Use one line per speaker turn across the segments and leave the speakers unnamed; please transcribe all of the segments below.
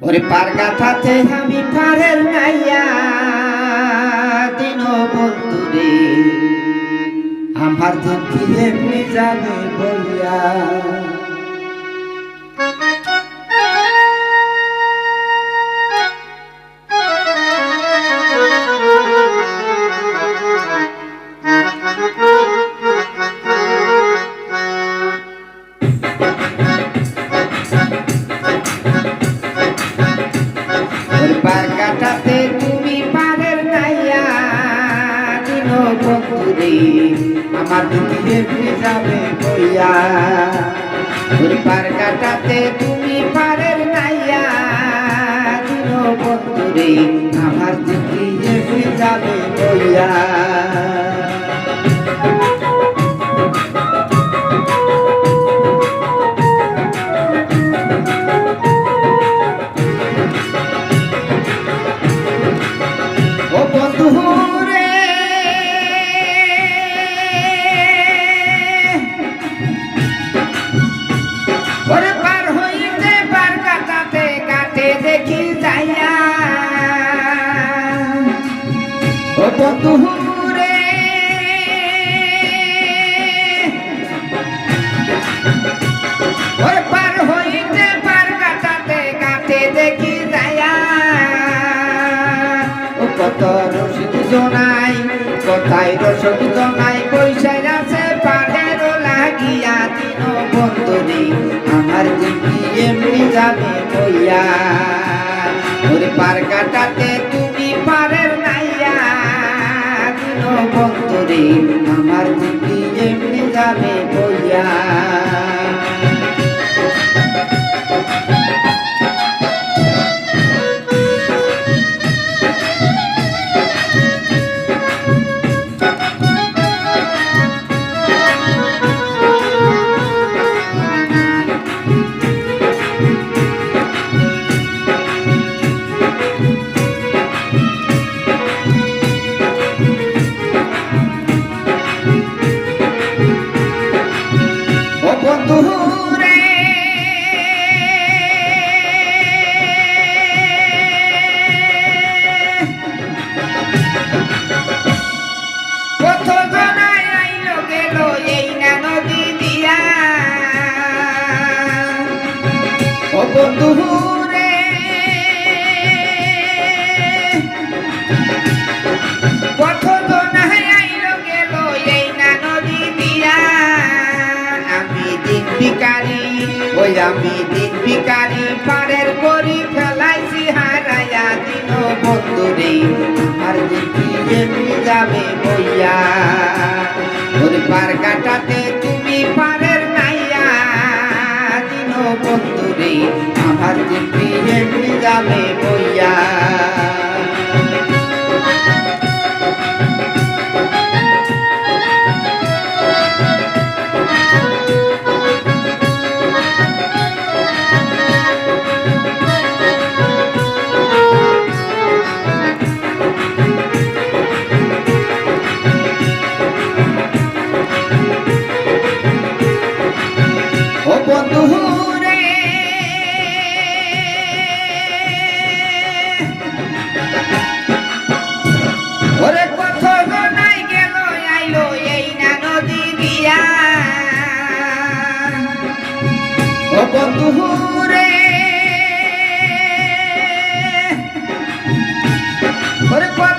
ওরে পার গাথাতে আমি পারের নাইয়া দিন বন্ধুরে আমার দুঃখী এমনি যাবে বলিয়া। বন্ধুরে আমার এমনি যাবে বইয়া ওর পার কাটাতে তুমি পারের নাইয়া দিন বন্ধুরে আমার দিদি যাবে বইয়া ও বন্ধু রে ওরে পার হইতে পার কাটাতে কাটে দেখি যাইয়া ও কত রসিদ জনাই, কোথায় রসদ জনাই পয়সায় আছে পাড়ের লাগিয়া দিন বন্ধুরে, আমার দিদি এমনি যাবে বইয়া ওরে পার কাটাতে বন্ধুরে আমার দিদি এমনি যাবে বইয়া বন্ধু রে। কত বিকারি ওই আমি দিন বিকারি পারের করি ফেলাইছি, হারাইয়া দিন বন্ধুরে আর দেখি এমনি যাবে বইয়া। ওর পার কাটাতে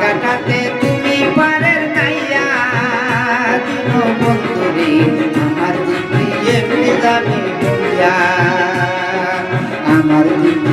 কাটাতে তুমি পারের নাইয়া ও বন্ধুরি আমার দিদি এমনি দামি আমার দিদি